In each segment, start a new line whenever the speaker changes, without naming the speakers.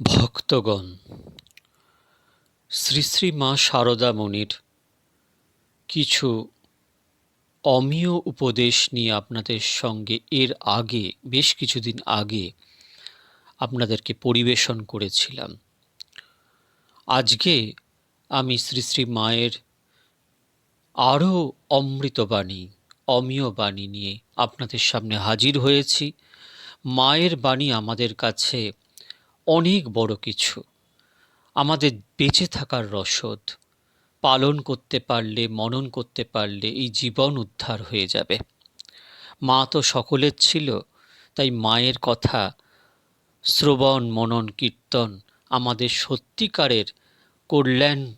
ভক্তগণ, শ্রী শ্রী মা সারদা মণির কিছু অমীয় উপদেশ নিয়ে আপনাদের সঙ্গে এর আগে, বেশ কিছুদিন আগে আপনাদেরকে পরিবেশন করেছিলাম। আজকে আমি শ্রী শ্রী মায়ের আরও অমৃতবাণী অমীয় বাণী নিয়ে আপনাদের সামনে হাজির হয়েছি। মায়ের বাণী আমাদের কাছে অনেক বড় কিছু। আমাদের বেঁচে থাকার রসদ, পালন করতে পারলে, মনন করতে পারলে এই জীবন উদ্ধার হয়ে যাবে। মা তো সকলের ছিল, তাই মায়ের কথা, শ্রবণ, মনন, কীর্তন আমাদের সত্যিকারের কল্যাণ,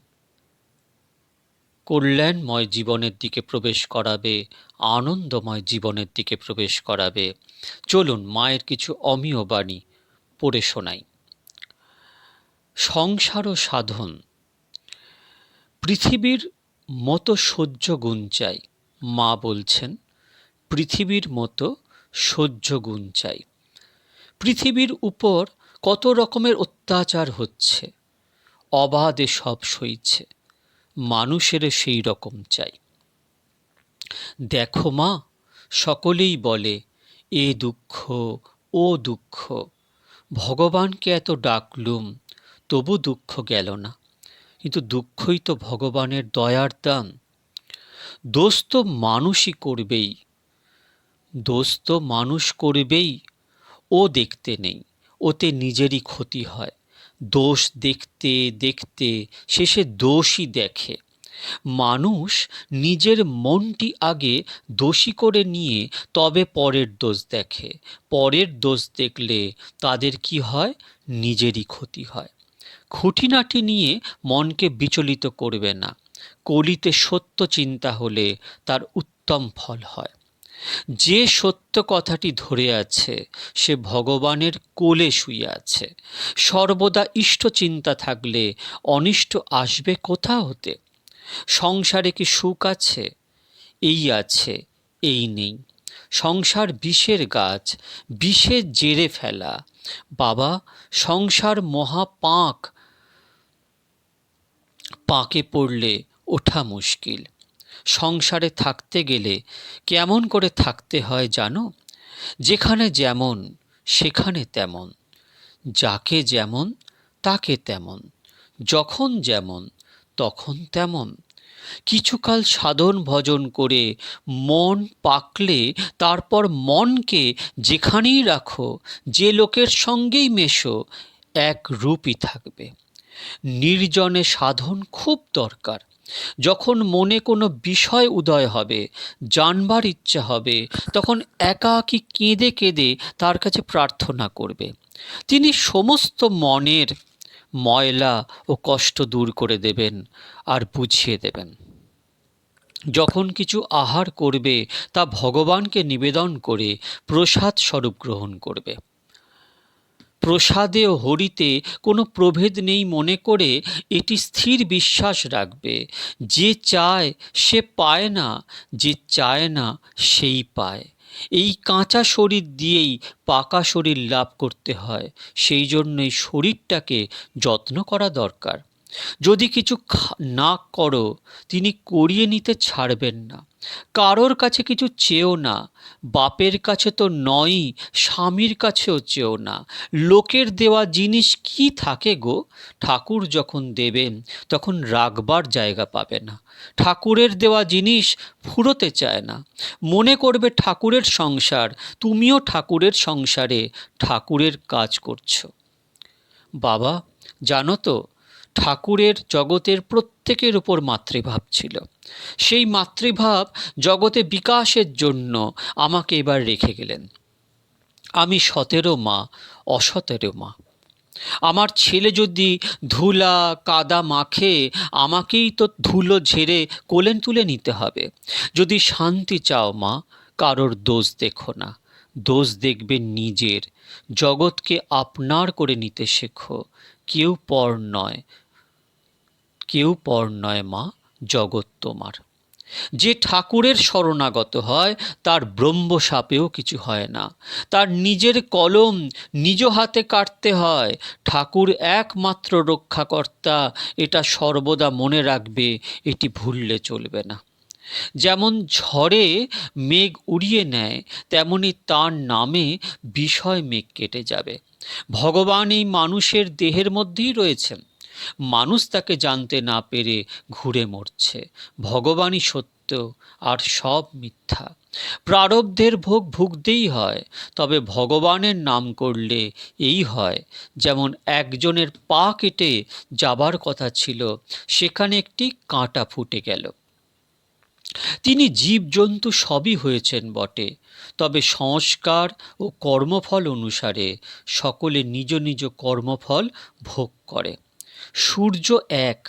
কল্যাণময় জীবনের দিকে প্রবেশ করাবে, আনন্দময় জীবনের দিকে প্রবেশ করাবে। চলুন মায়ের কিছু অমীয় বাণী পড়ে শোনাই। সংসার ও সাধন। পৃথিবীর মতো সহ্য গুণ চাই, মা বলছেন। পৃথিবীর মতো সহ্য গুণ চাই। পৃথিবীর উপর কত রকমের অত্যাচার হচ্ছে, অবাধে সব সইছে, মানুষের সেই রকম চাই। দেখো মা, সকলেই বলে, এ দুঃখ, ও দুঃখ, ভগবানকে এত ডাকলুম তবু দুঃখ গেল না। কিন্তু দুঃখই তো ভগবানের দয়ার দান দোষ তো মানুষই করবেই। দোষ তো মানুষ করবেই। ও দেখতে নেই, ওতে নিজেরই ক্ষতি হয়। দোষ দেখতে দেখতে শেষে দোষই দেখে। মানুষ নিজের মনটি আগে দোষী করে নিয়ে তবে পরের দোষ দেখে। পরের দোষ দেখলে তাদের কি হয়? নিজেরই ক্ষতি হয়। খুঁটিনাটি নিয়ে মনকে বিচলিত করবে না। কলিতে সত্য চিন্তা হলে তার উত্তম ফল হয়। যে সত্য কথাটি ধরে আছে, সে ভগবানের কোলে শুয়ে আছে। সর্বদা ইষ্ট চিন্তা থাকলে অনিষ্ট আসবে কোথা হতে? সংসারে কি সুখ আছে? এই আছে, এই নেই। সংসার বিষের গাছ, বিষের জেরে ফেলা বাবা, সংসার মহা পাঁক। পাকে পড়লে ওঠা মুশকিল। সংসারে থাকতে গেলে কেমন করে থাকতে হয় জানো? যেখানে যেমন, সেখানে তেমন। যাকে যেমন, তাকে তেমন। যখন যেমন, তখন তেমন। কিছুকাল সাধন ভজন করে মন পাকলে তারপর মনকে যেখানেই রাখো, যে লোকের সঙ্গেই মেশো, এক রূপই থাকবে। নির্জনে সাধন খুব দরকার। যখন মনে কোনো বিষয় উদয় হবে, জানবার ইচ্ছা হবে, তখন একাকী কেঁদে কেঁদে তার কাছে প্রার্থনা করবে। তিনি সমস্ত মনের ময়লা ও কষ্ট দূর করে দেবেন আর বুঝিয়ে দেবেন। যখন কিছু আহার করবে, তা ভগবানকে নিবেদন করে প্রসাদ স্বরূপ গ্রহণ করবে। প্রসাদে ও হরিতে কোনো প্রভেদ নেই মনে করে এটি স্থির বিশ্বাস রাখবে, যে চায় সে পায় না, যে চায় না সেই পায়। এই কাঁচা শরীর দিয়েই পাকা শরীর লাভ করতে হয়। সেই জন্যই শরীরটাকে যত্ন করা দরকার। যদি কিছু না করো, তিনি করিয়ে নিতে ছাড়বেন না। কারোর কাছে কিছু চেয়েও না, বাপের কাছে তো নয়ই, স্বামীর কাছেও চেয়েও না। লোকের দেওয়া জিনিস কি থাকে গো? ঠাকুর যখন দেবেন তখন রাখবার জায়গা পাবে না। ঠাকুরের দেওয়া জিনিস ফুরোতে চায় না। মনে করবে ঠাকুরের সংসার, তুমিও ঠাকুরের সংসারে ঠাকুরের কাজ করছ। বাবা, জানো তো ঠাকুরের জগতের প্রত্যেকের উপর মাতৃভাব ছিল। সেই মাতৃভাব জগতে বিকাশের জন্য আমাকে এবার রেখে গেলেন। আমি সতেরো মা, অসতেরো মা। আমার ছেলে যদি ধুলা, কাদা মাখে, আমাকেই তো ধুলো ঝেড়ে কোলেন তুলে নিতে হবে। যদি শান্তি চাও মা, কারোর দোষ দেখো না। দোষ দেখবে নিজের। জগৎকে আপনার করে নিতে শেখো। কেউ পর নয় কেউ পর নয় মা, জগৎ তোমার। যে ঠাকুরের শরণাগত হয়, তার ব্রহ্মসাপেও কিছু হয় না। তার নিজের কলম নিজ হাতে কাটতে হয়। ঠাকুর একমাত্র রক্ষাকর্তা, এটা সর্বদা মনে রাখবে, এটি ভুললে চলবে না। যেমন ঝড়ে মেঘ উড়িয়ে নেয়, তেমনি তার নামে বিষয় মেঘ কেটে যাবে। ভগবান এই মানুষের দেহের মধ্যেই রয়েছেন। মানুষ তাকে জানতে না পেরে ঘুরে মরছে। ভগবানই সত্য আর সব মিথ্যা। প্রারব্ধের ভোগ ভুগতেই হয়, তবে ভগবানের নাম করলে এই হয়, যেমন একজনের পা কেটে যাবার কথা ছিল, সেখানে একটি কাঁটা ফুটে গেল। তিনি জীবজন্তু সবই হয়েছেন বটে, তবে সংস্কার ও কর্মফল অনুসারে সকলে নিজ নিজ কর্মফল ভোগ করে। সূর্য এক,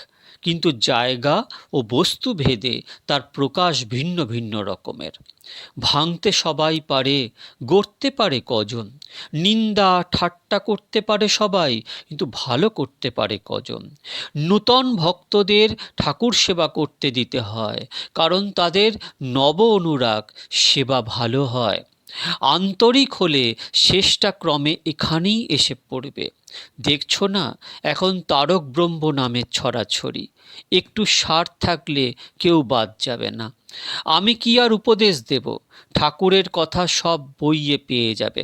কিন্তু জায়গা ও বস্তু ভেদে তার প্রকাশ ভিন্ন ভিন্ন রকমের। ভাঙতে সবাই পারে, গড়তে পারে কজন। নিন্দা ঠাট্টা করতে পারে সবাই, কিন্তু ভালো করতে পারে কজন। নূতন ভক্তদের ঠাকুর সেবা করতে দিতে হয়, কারণ তাদের নব অনুরাগ, সেবা ভালো হয়। আন্তরিক হলে শেষটা ক্রমে এখানেই এসে পড়বে। দেখছ না, এখন তারক ব্রহ্ম নামের ছড়াছড়ি। একটু সার থাকলে কেউ বাদ যাবে না। আমি কি আর উপদেশ দেব? ঠাকুরের কথা সব বইয়ে পেয়ে যাবে।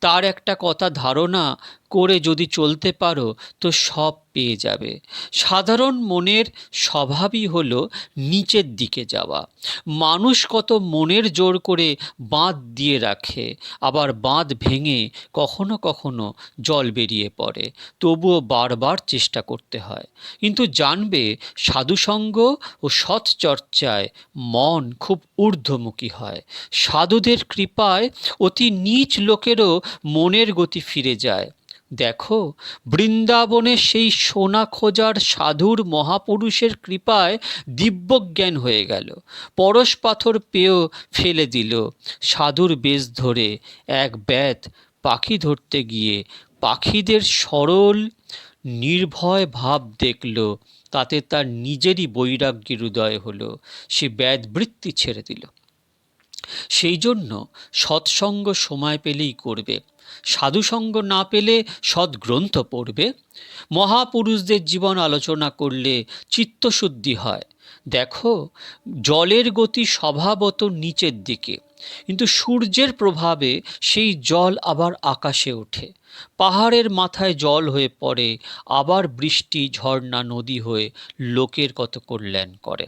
তার একটা কথা ধারণা করে যদি চলতে পারো, তো সব পেয়ে যাবে। সাধারণ মনের স্বভাবই হলো নিচের দিকে যাওয়া। মানুষ কত মনের জোর করে বাঁধ দিয়ে রাখে, আবার বাঁধ ভেঙে কখনো কখনো জল বেরিয়ে পড়ে। তবুও বারবার চেষ্টা করতে হয়। কিন্তু জানবে, সাধুসঙ্গ ও সৎচর্চায় মন খুব ঊর্ধ্বমুখী হয়। সাধুদের কৃপায় অতি নীচ লোকেরও মনের গতি ফিরে যায়। দেখো, বৃন্দাবনে সেই সোনা খোঁজার সাধুর মহাপুরুষের কৃপায় দিব্যজ্ঞান হয়ে গেল। পরশ পাথর পেয়েও ফেলে দিল সাধুর বেশ ধরে। এক ব্যাত পাখি ধরতে গিয়ে পাখিদের সরল, নির্ভয় ভাব দেখল। তাতে তার নিজেরই বৈরাগ্যের হৃদয় হলো। সে ব্যাধবৃত্তি ছেড়ে দিল। সেই জন্য সৎসঙ্গ সময় পেলেই করবে। সাধুসঙ্গ না পেলে সদ্গ্রন্থ পড়বে। মহাপুরুষদের জীবন আলোচনা করলে চিত্তশুদ্ধি হয়। দেখো, জলের গতি স্বভাবত নিচের দিকে, কিন্তু সূর্যের প্রভাবে সেই জল আবার আকাশে ওঠে। পাহাড়ের মাথায় জল হয়ে পড়ে, আবার বৃষ্টি, ঝর্ণা, নদী হয়ে লোকের কত কল্যাণ করে।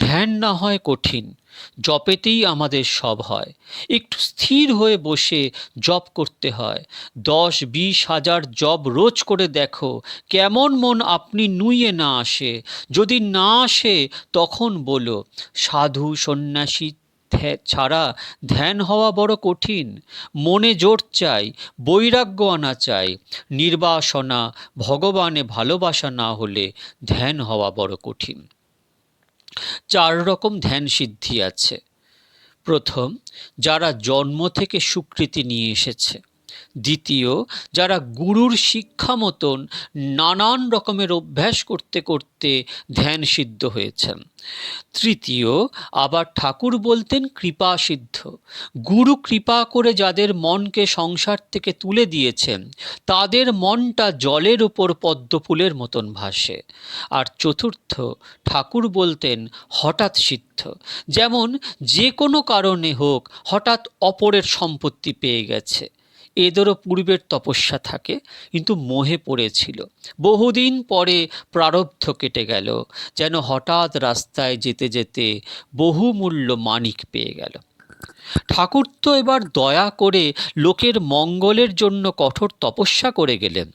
ধ্যান না হয় কঠিন, জপেতেই আমাদের সব হয়। একটু স্থির হয়ে বসে জপ করতে হয়। দশ বিশ হাজার জপ রোজ করে দেখো, কেমন মন আপনি নুইয়ে না আসে। যদি না আসে, তখন বলো, সাধু সন্ন্যাসী ছাড়া ধ্যান হওয়া বড় কঠিন। মনে জোর চাই, বৈরাগ্য আনা চাই। নির্বাসনা, ভগবানে ভালোবাসা না হলে ধ্যান হওয়া বড় কঠিন। চার রকম ধ্যান সিদ্ধি আছে। প্রথম যারা জন্ম থেকে স্বীকৃতি নিয়ে এসেছে। দ্বিতীয়, যারা গুরুর শিক্ষা মতন নানান রকমের অভ্যাস করতে করতে ধ্যান সিদ্ধ হয়েছেন। তৃতীয়, আবার ঠাকুর বলতেন কৃপা সিদ্ধ। গুরু কৃপা করে যাদের মনকে সংসার থেকে তুলে দিয়েছেন, তাদের মনটা জলের উপর পদ্মফুলের মতন ভাসে। আর চতুর্থ, ঠাকুর বলতেন হঠাৎ সিদ্ধ। যেমন যে কোনো কারণে হোক, হঠাৎ অপরের সম্পত্তি পেয়ে গেছে। এদেরও পূর্বের তপস্যা থাকে, কিন্তু মোহে পড়েছিল। বহুদিন পরে প্রারব্ধ কেটে গেল, যেন হঠাৎ রাস্তায় যেতে যেতে বহুমূল্য মানিক পেয়ে গেল। ঠাকুর তো এবার দয়া করে লোকের মঙ্গলের জন্য কঠোর তপস্যা করে গেলেন।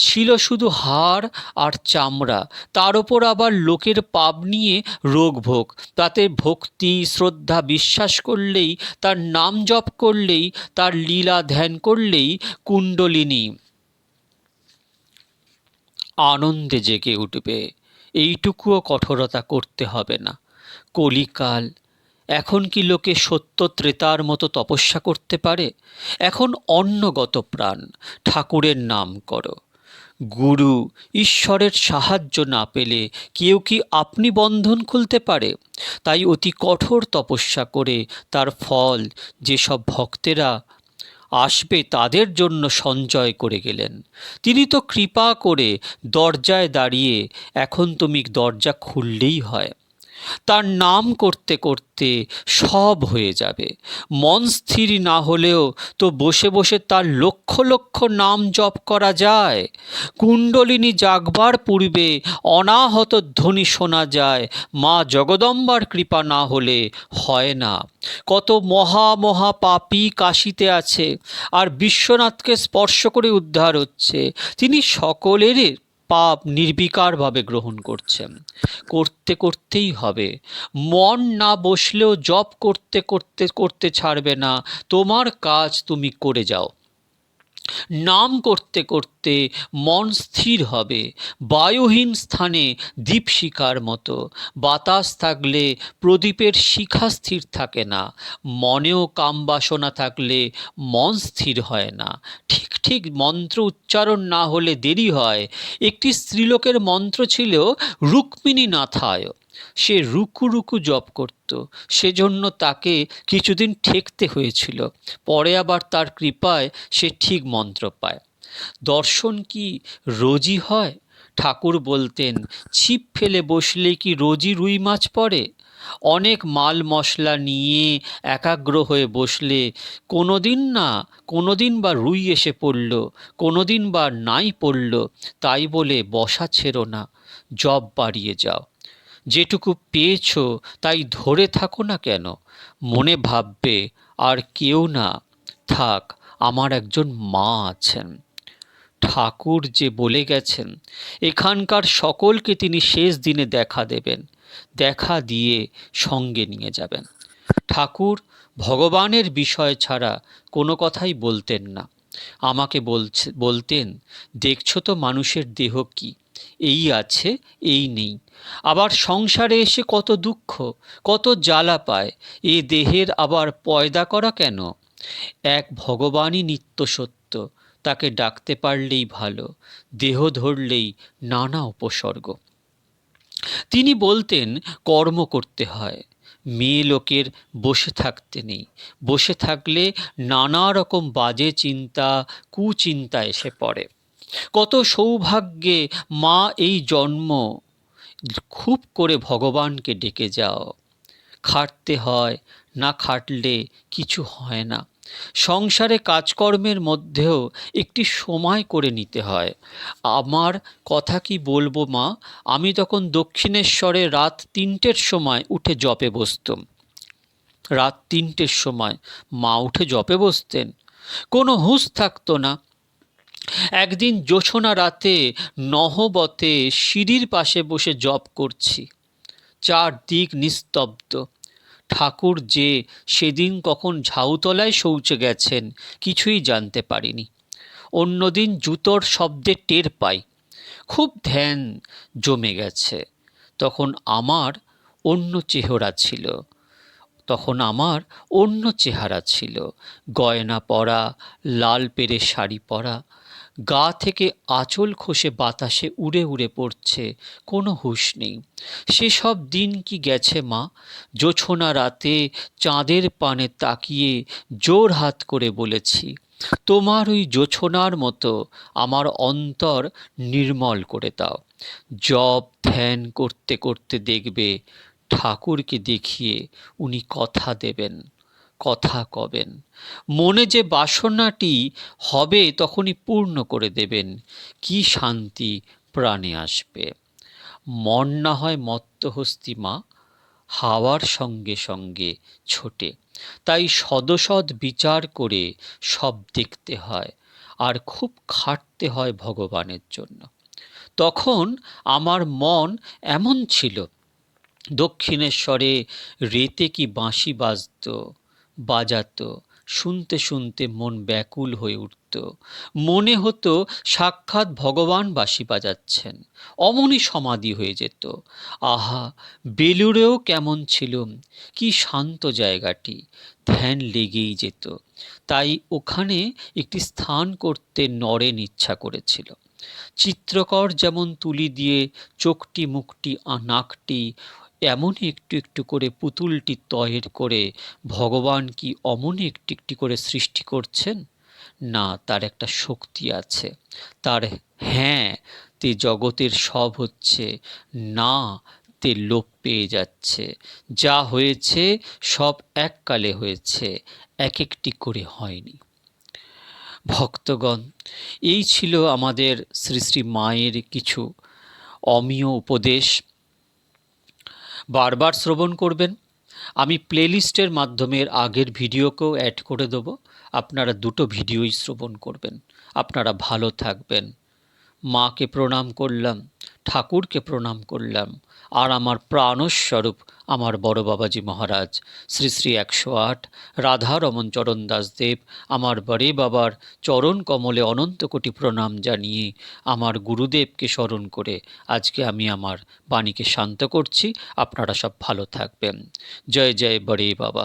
ছিল শুধু হাড় আর চামড়া। তার ওপর আবার লোকের পাপ নিয়ে রোগ ভোগ। তাতে ভক্তি, শ্রদ্ধা বিশ্বাস করলেই, তার নাম জপ করলেই, তার লীলা ধ্যান করলেই কুণ্ডলিনী আনন্দে জেগে উঠবে। এইটুকুও কঠোরতা করতে হবে না। কলিকাল, এখন কি লোকে সত্য ত্রেতার মতো তপস্যা করতে পারে? এখন অন্নগত প্রাণ, ঠাকুরের নাম করো। গুরু, ঈশ্বরের সাহায্য না পেলে কেউ কি আপনি বন্ধন খুলতে পারে? তাই অতি কঠোর তপস্যা করে তার ফল যেসব ভক্তেরা আসবে তাদের জন্য সঞ্চয় করে গেলেন। তিনি তো কৃপা করে দরজায় দাঁড়িয়ে এখন তুমি দরজা খুললেই হয়। তার নাম করতে করতে সব হয়ে যাবে। মন স্থির না হলেও তো বসে বসে তার লক্ষ লক্ষ নাম জপ করা যায়। কুণ্ডলিনী জাগবার পূর্বে অনাহত ধ্বনি শোনা যায়, মা জগদম্বার কৃপা না হলে হয় না। কত মহা মহা পাপী কাশিতে আছে, আর বিশ্বনাথকে স্পর্শ করে উদ্ধার হচ্ছে। তিনি সকলেরই পাপ নির্বিকারভাবে গ্রহণ করছেন করতে করতেই হবে। মন না বসলেও জব করতে করতে করতে ছাড়বে না। তোমার কাজ তুমি করে যাও। নাম করতে করতে মন স্থির হবে। বায়ুহীন স্থানে দীপশিখার মতো। বাতাস থাকলে প্রদীপের শিখা স্থির থাকে না। মনেও কামবাসনা থাকলে মন স্থির হয় না। ঠিক ঠিক মন্ত্র উচ্চারণ না হলে দেরি হয়। একটি স্ত্রীলোকের মন্ত্র ছিল রুক্মিণী নাথায় সে রুকু রুকু জপ করত। সেজন্য তাকে কিছুদিন ঠেকতে হয়েছিল। পরে আবার তার কৃপায় সে ঠিক মন্ত্র পায়। দর্শন কি রোজই হয়? ঠাকুর বলতেন, ছিপ ফেলে বসলে কি রোজই রুই মাছ পড়ে? অনেক মাল মশলা নিয়ে একাগ্র হয়ে বসলে কোনো দিন না কোনো দিন বা রুই এসে পড়ল কোনো দিন বা নাই পড়ল, তাই বলে বসা ছেড়ো না, জব বাড়িয়ে যাও। যেটুকু পেয়েছ তাই ধরে থাকো না কেন। মনে ভাববে, আর কেউ না। থাক, আমার একজন মা আছেন। ঠাকুর যে বলে গেছেন, এখানকার সকলকে তিনি শেষ দিনে দেখা দেবেন। দেখা দিয়ে সঙ্গে নিয়ে যাবেন। ঠাকুর, ভগবানের বিষয় ছাড়া কোনো কথাই বলতেন না। আমাকে বলছে, বলতেন, দেখছ তো মানুষের দেহ কি? এই আছে, এই নেই। আবার সংসারে এসে কত দুঃখ, কত জ্বালা পায়, এ দেহের আবার পয়দা করা কেন? এক ভগবানই নিত্য সত্য, তাকে ডাকতে পারলেই ভালো, দেহ ধরলেই নানা উপসর্গ। তিনি বলতেন, কর্ম করতে হয়, মেয়ে লোকের বসে থাকতে নেই, বসে থাকলে নানা রকম বাজে চিন্তা, কুচিন্তা এসে পড়ে। কত সৌভাগ্যে মা এই জন্ম। খুব করে ভগবানকে ডেকে যাও। খাটতে হয়, না খাটলে কিছু হয় না। সংসারে কাজকর্মের মধ্যেও একটি সময় করে নিতে হয়। আমার কথা কি বলব মা? আমি তখন দক্ষিণেশ্বরে রাত তিনটের সময় উঠে জপে বসতাম। রাত তিনটের সময় মা উঠে জপে বসতেন। কোনো হুঁশ থাকতো না। একদিন জোছনা রাতে নহবতে সিঁড়ির পাশে বসে জপ করছি। চারদিক নিস্তব্ধ। ঠাকুর যে সেদিন কখন ঝাউতলায় শৌচে গেছেন, কিছুই জানতে পারিনি। অন্যদিন জুতোর শব্দে টের পাই। খুব ধ্যান জমে গেছে। তখন আমার অন্য চেহারা ছিল। তখন আমার অন্য চেহারা ছিল। গয়না পরা, লাল পেরে শাড়ি পরা গা থেকে আঁচল খসে বাতাসে উড়ে উড়ে পড়ছে, কোনো হুঁশ নেই। সেসব দিন কি গেছে মা? জোছনা রাতে চাঁদের পানে তাকিয়ে জোর হাত করে বলেছি, তোমার ওই জোছনার মতো আমার অন্তর নির্মল করে দাও। জপ ধ্যান করতে করতে দেখবে ঠাকুরকে দেখিয়ে উনি কথা দেবেন, কথা কবেন। মনে যে বাসনাটি হবে তখনই পূর্ণ করে দেবেন। কি শান্তি প্রাণে আসবে। মন না হয় মত্তহস্তি মা, হাওয়ার সঙ্গে সঙ্গে ছোটে। তাই সদসদ বিচার করে সব দেখতে হয়, আর খুব খাটতে হয় ভগবানের জন্য। তখন আমার মন এমন ছিল, দক্ষিণেশ্বরে রেতে কি বাঁশি বাজত, বাজাতো শুনতে শুনতে মন ব্যাকুল হয়ে উঠত। মনে হতো সাক্ষাৎ ভগবান বাঁশি বাজাচ্ছেন। অমনি সমাধি হয়ে যেত। আহা, বেলুড়েও কেমন ছিল। কি শান্ত জায়গাটি। ধ্যান লেগেই যেত। তাই ওখানে একটি স্থান করতে নরেন ইচ্ছা করেছিল। চিত্রকর যেমন তুলি দিয়ে চোখটি মুখটি নাকটি এমনই একটু একটু করে পুতুলটি তয়ের করে, ভগবান কি অমনই একটি একটি করে সৃষ্টি করছেন? না, তার একটা শক্তি আছে। তার হ্যাঁ তে জগতের সব হচ্ছে। না, তে লোপ পেয়ে যাচ্ছে। যা হয়েছে, সব এককালে হয়েছে। এক একটি করে হয়নি। ভক্তগণ, এই ছিল আমাদের শ্রী শ্রী মায়ের কিছু অমীয় উপদেশ। বারবার শ্রবণ করবেন। আমি প্লেলিস্টের মাধ্যমে আগের ভিডিওকেও অ্যাড করে দেব। আপনারা দুটো ভিডিওই শ্রবণ করবেন। আপনারা ভালো থাকবেন। মাকে প্রণাম করলাম। ঠাকুরকে প্রণাম করলাম। আর আমার প্রাণস্বরূপ আমার বড় বাবাজি মহারাজ, শ্রী শ্রী একশো আট, রাধারমন চরণ দাসদেব আমার বড়ে বাবার চরণ কমলে অনন্ত কোটি প্রণাম জানিয়ে আমার গুরুদেবকে স্মরণ করে আজকে আমি আমার বাণীকে শান্ত করছি। আপনারা সব ভালো থাকবেন। জয় জয় বড়ে বাবা।